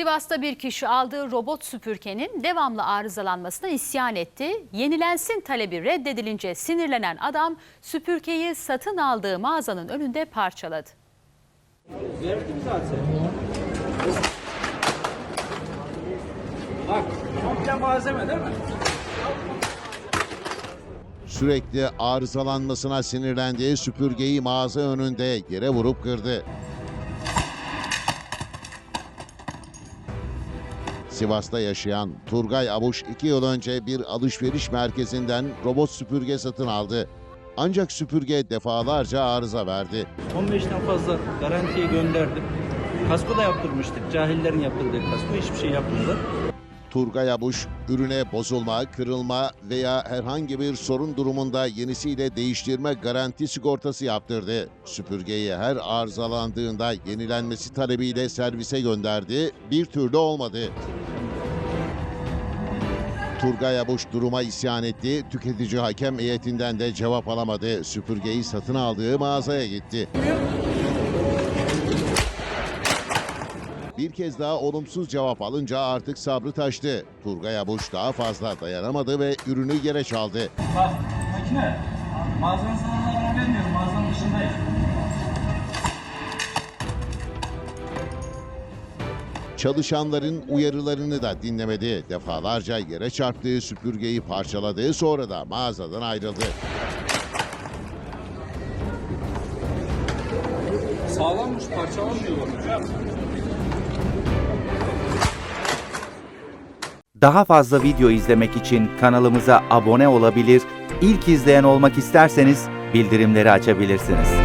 Sivas'ta bir kişi aldığı robot süpürgenin devamlı arızalanmasına isyan etti. Yenilensin talebi reddedilince sinirlenen adam süpürgeyi satın aldığı mağazanın önünde parçaladı. Verdim zaten. Bak, komple malzeme değil mi? Sürekli arızalanmasına sinirlendiği süpürgeyi mağaza önünde yere vurup kırdı. Sivas'ta yaşayan Turgay Abuş 2 yıl önce bir alışveriş merkezinden robot süpürge satın aldı. Ancak süpürge defalarca arıza verdi. 15'ten fazla garantiye gönderdim. Kasko da yaptırmıştık. Cahillerin yaptırdığı kasko hiçbir şey yapmadı. Turgay Abuş, ürüne bozulma, kırılma veya herhangi bir sorun durumunda yenisiyle değiştirme garanti sigortası yaptırdı. Süpürgeyi her arızalandığında yenilenmesi talebiyle servise gönderdi, bir türlü olmadı. Turgay Abuş duruma isyan etti, tüketici hakem heyetinden de cevap alamadı. Süpürgeyi satın aldığı mağazaya gitti. Bir kez daha olumsuz cevap alınca artık sabrı taştı. Turgay Abuş daha fazla dayanamadı ve ürünü yere çaldı. Bak, makine. Malzeme sana vermiyorum. Mağazanın dışındayım. Çalışanların uyarılarını da dinlemedi. Defalarca yere çarptığı süpürgeyi parçaladı sonra da mağazadan ayrıldı. Sağlammış, parçalanmıyor. Daha fazla video izlemek için kanalımıza abone olabilir, ilk izleyen olmak isterseniz bildirimleri açabilirsiniz.